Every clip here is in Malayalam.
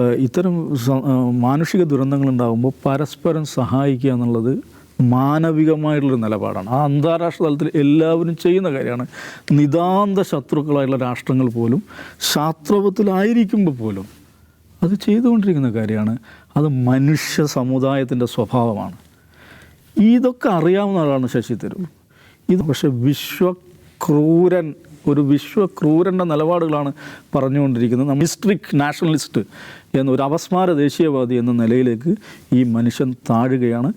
ഇത്തരം മാനുഷിക ദുരന്തങ്ങൾ ഉണ്ടാകുമ്പോൾ പരസ്പരം സഹായിക്കുക എന്നുള്ളത് മാനവികമായിട്ടുള്ളൊരു നിലപാടാണ്. ആ അന്താരാഷ്ട്ര തലത്തിൽ എല്ലാവരും ചെയ്യുന്ന കാര്യമാണ്. നിതാന്ത ശത്രുക്കളായിട്ടുള്ള രാഷ്ട്രങ്ങൾ പോലും ശാസ്ത്രത്തിലായിരിക്കുമ്പോൾ പോലും അത് ചെയ്തുകൊണ്ടിരിക്കുന്ന കാര്യമാണ്. അത് മനുഷ്യ സമുദായത്തിന്റെ സ്വഭാവമാണ്. ഇതൊക്കെ അറിയാവുന്ന ആളാണ് ശശി തരൂർ. ഇത് പക്ഷേ വിശ്വക്രൂരൻ ഒരു വിശ്വക്രൂരന്റെ നിലപാടുകളാണ് പറഞ്ഞുകൊണ്ടിരിക്കുന്നത്. മിസ്ട്രിക് നാഷണലിസ്റ്റ് എന്നൊരു അവസ്മാര ദേശീയവാദി എന്ന നിലയിലേക്ക് ഈ മനുഷ്യൻ താഴുകയാണ്.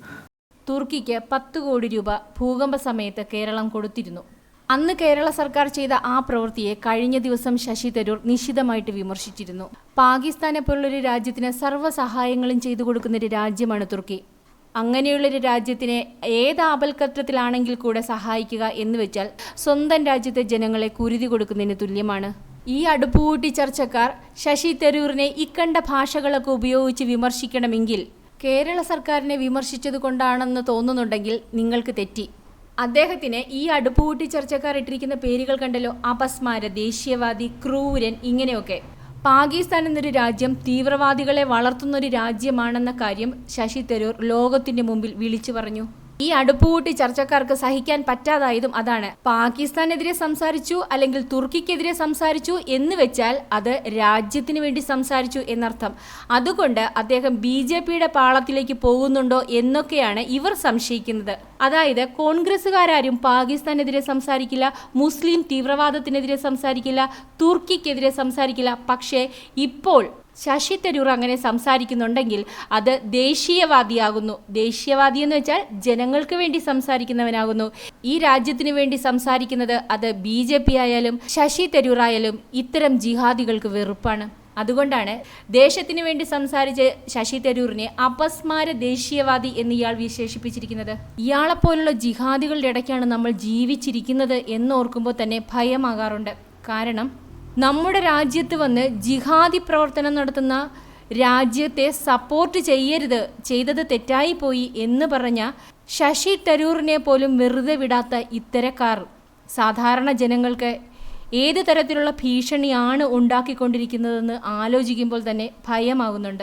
തുർക്കിക്ക് പത്ത് കോടി രൂപ ഭൂകമ്പ സമയത്ത് കേരളം കൊടുത്തിരുന്നു. അന്ന് കേരള സർക്കാർ ചെയ്ത ആ പ്രവൃത്തിയെ കഴിഞ്ഞ ദിവസം ശശി തരൂർ നിശിതമായിട്ട് വിമർശിച്ചിരുന്നു. പാകിസ്ഥാനെ പോലുള്ളൊരു രാജ്യത്തിന് സർവ സഹായങ്ങളും ചെയ്തു കൊടുക്കുന്നൊരു രാജ്യമാണ് തുർക്കി. അങ്ങനെയുള്ളൊരു രാജ്യത്തിനെ ഏത് ആപൽക്കത്രത്തിലാണെങ്കിൽ കൂടെ സഹായിക്കുക എന്ന് വെച്ചാൽ സ്വന്തം രാജ്യത്തെ ജനങ്ങളെ കുരുതി കൊടുക്കുന്നതിന് തുല്യമാണ്. ഈ അടുപ്പുകൂട്ടി ചർച്ചക്കാർ ശശി തരൂരിനെ ഇക്കണ്ട ഭാഷകളൊക്കെ ഉപയോഗിച്ച് വിമർശിക്കണമെങ്കിൽ കേരള സർക്കാരിനെ വിമർശിച്ചത് കൊണ്ടാണെന്ന് തോന്നുന്നുണ്ടെങ്കിൽ നിങ്ങൾക്ക് തെറ്റി. അദ്ദേഹത്തിന് ഈ അടുപ്പുകൂട്ടി ചർച്ചക്കാർ ഇട്ടിരിക്കുന്ന പേരുകൾ കണ്ടല്ലോ അപസ്മാര ദേശീയവാദി ക്രൂരൻ ഇങ്ങനെയൊക്കെ. പാകിസ്ഥാൻ എന്നൊരു രാജ്യം തീവ്രവാദികളെ വളർത്തുന്നൊരു രാജ്യമാണെന്ന കാര്യം ശശി തരൂർ ലോകത്തിന്റെ മുമ്പിൽ വിളിച്ചു പറഞ്ഞു. ഈ അടുപ്പുകൂട്ടി ചർച്ചക്കാർക്ക് സഹിക്കാൻ പറ്റാതായതും അതാണ്. പാകിസ്ഥാനെതിരെ സംസാരിച്ചു അല്ലെങ്കിൽ തുർക്കിക്കെതിരെ സംസാരിച്ചു എന്ന് വെച്ചാൽ അത് രാജ്യത്തിന് വേണ്ടി സംസാരിച്ചു എന്നർത്ഥം. അതുകൊണ്ട് അദ്ദേഹം ബി ജെ പിയുടെ പാളത്തിലേക്ക് പോകുന്നുണ്ടോ എന്നൊക്കെയാണ് ഇവർ സംശയിക്കുന്നത്. അതായത് കോൺഗ്രസ്സുകാരും പാകിസ്ഥാനെതിരെ സംസാരിക്കില്ല മുസ്ലിം തീവ്രവാദത്തിനെതിരെ സംസാരിക്കില്ല തുർക്കിക്കെതിരെ സംസാരിക്കില്ല. പക്ഷേ ഇപ്പോൾ ശശി തരൂർ അങ്ങനെ സംസാരിക്കുന്നുണ്ടെങ്കിൽ അത് ദേശീയവാദിയാകുന്നു. ദേശീയവാദി എന്ന് വെച്ചാൽ ജനങ്ങൾക്ക് വേണ്ടി സംസാരിക്കുന്നവനാകുന്നു. ഈ രാജ്യത്തിന് വേണ്ടി സംസാരിക്കുന്നത് അത് ബി ജെ പി ആയാലും ശശി തരൂർ ആയാലും ഇത്തരം ജിഹാദികൾക്ക് വെറുപ്പാണ്. അതുകൊണ്ടാണ് ദേശത്തിന് വേണ്ടി സംസാരിച്ച് ശശി തരൂറിനെ അപസ്മാര ദേശീയവാദി എന്ന് ഇയാൾ വിശേഷിപ്പിച്ചിരിക്കുന്നത്. ഇയാളെപ്പോലുള്ള ജിഹാദികളുടെ ഇടയ്ക്കാണ് നമ്മൾ ജീവിച്ചിരിക്കുന്നത് എന്നോർക്കുമ്പോൾ തന്നെ ഭയമാകാറുണ്ട്. കാരണം നമ്മുടെ രാജ്യത്ത് വന്ന് ജിഹാദി പ്രവർത്തനം നടത്തുന്ന രാജ്യത്തെ സപ്പോർട്ട് ചെയ്യരുത്. ചെയ്തത് തെറ്റായിപ്പോയി എന്ന് പറഞ്ഞ ശശി തരൂറിനെ പോലും വെറുതെ വിടാത്ത ഇത്തരക്കാർ. സാധാരണ ജനങ്ങൾക്ക് ഏത് തരത്തിലുള്ള ഭീഷണിയാണ് ഉണ്ടാക്കിക്കൊണ്ടിരിക്കുന്നതെന്ന് ആലോചിക്കുമ്പോൾ തന്നെ ഭയമാകുന്നുണ്ട്.